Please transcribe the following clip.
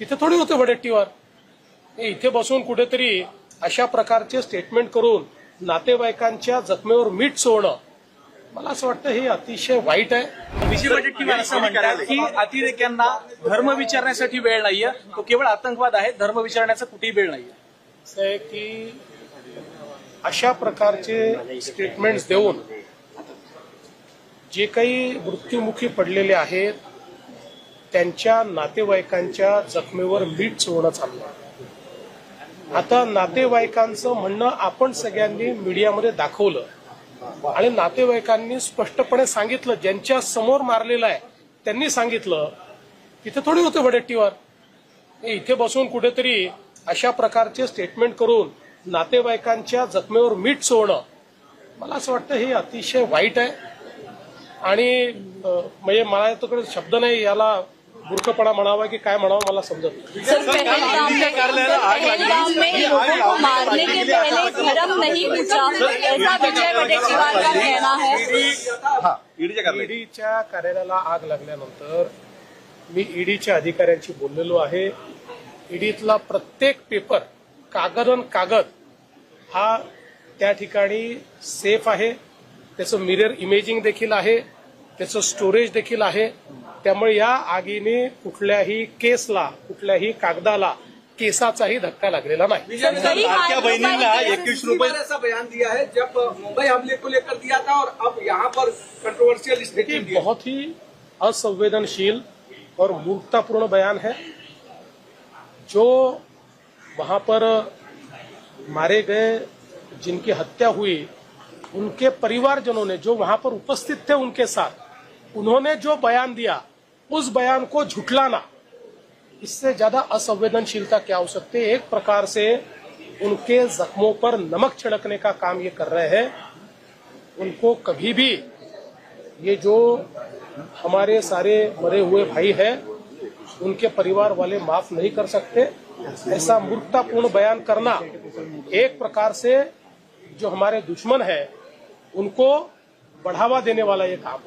तिथे थोडी होते वडेट्टीवार. इथे बसून कुठेतरी अशा प्रकारचे स्टेटमेंट करून नातेवाईकांच्या जखमेवर मीठ चोळणं मला असं वाटतं हे अतिशय वाईट आहे. विजय वडेट्टीवार असं म्हणतात की अतिरेक्यांना धर्म विचारण्यासाठी वेळ नाहीये. तो केवळ आतंकवाद आहे धर्म विचारण्याचा कुठेही वेळ नाहीये. असं आहे की अशा प्रकारचे स्टेटमेंट्स देऊन जे काही मृत्युमुखी पडलेले आहेत त्यांच्या नातेवाईकांच्या जखमेवर मीठ चोळणं चाललं आता नातेवाईकांचं म्हणणं आपण सगळ्यांनी मीडियामध्ये दाखवलं. आणि नातेवाईकांनी स्पष्टपणे सांगितलं ज्यांच्या समोर मारलेलं आहे त्यांनी सांगितलं इथे थोडी होते वडेट्टीवर. इथे बसून कुठेतरी अशा प्रकारचे स्टेटमेंट करून नातेवाईकांच्या जखमेवर मीठ चोळणं. मला असं वाटतं हे अतिशय वाईट आहे. आणि म्हणजे मला तुकडे शब्द नाही याला मूर्खपणा म्हणावा की काय म्हणावं मला समजत नाही. सर पहलगाम में पहलगाम में लोगों को मारने के पहले धर्म नहीं पूछा ऐसा विजय वडेट्टीवार का कहना है? ईडीच्या कार्यालयाला आग लागल्यानंतर मी ईडीच्या अधिकाऱ्यांशी बोललेलो आहे. ईडीतला प्रत्येक पेपर कागद अन कागद हा त्या ठिकाणी सेफ आहे. त्याचं मिरर इमेजिंग देखील आहे. त्याचं स्टोरेज देखील आहे. त्यामुळे या आगीने कुठल्याही केसला कुठल्याही कागदाला केसाचाही धक्का लागलेला नाही. ऐसा बयान दिया है जब मुंबई हमले को लेकर दिया था और अब यहाँ पर कंट्रोवर्शियल स्टेटमेंट बहुत ही असंवेदनशील और मूर्खतापूर्ण बयान है जो वहाँ पर मारे गए जिनकी हत्या हुई उनके परिवारजनों ने जो वहाँ पर उपस्थित थे उनके साथ उन्होंने जो बयान दिया उस बयान को झुठलाना इससे ज़्यादा असंवेदनशीलता क्या हो सकती है? एक प्रकार से उनके जख्मों पर नमक छिड़कने का काम ये कर रहे हैं। उनको कभी भी ये जो हमारे सारे मरे हुए भाई हैं, उनके परिवार वाले माफ़ नहीं कर सकते। ऐसा मूर्खतापूर्ण बयान करना एक प्रकार से जो हमारे दुश्मन है, उनको बढ़ावा देने वाला ये काम।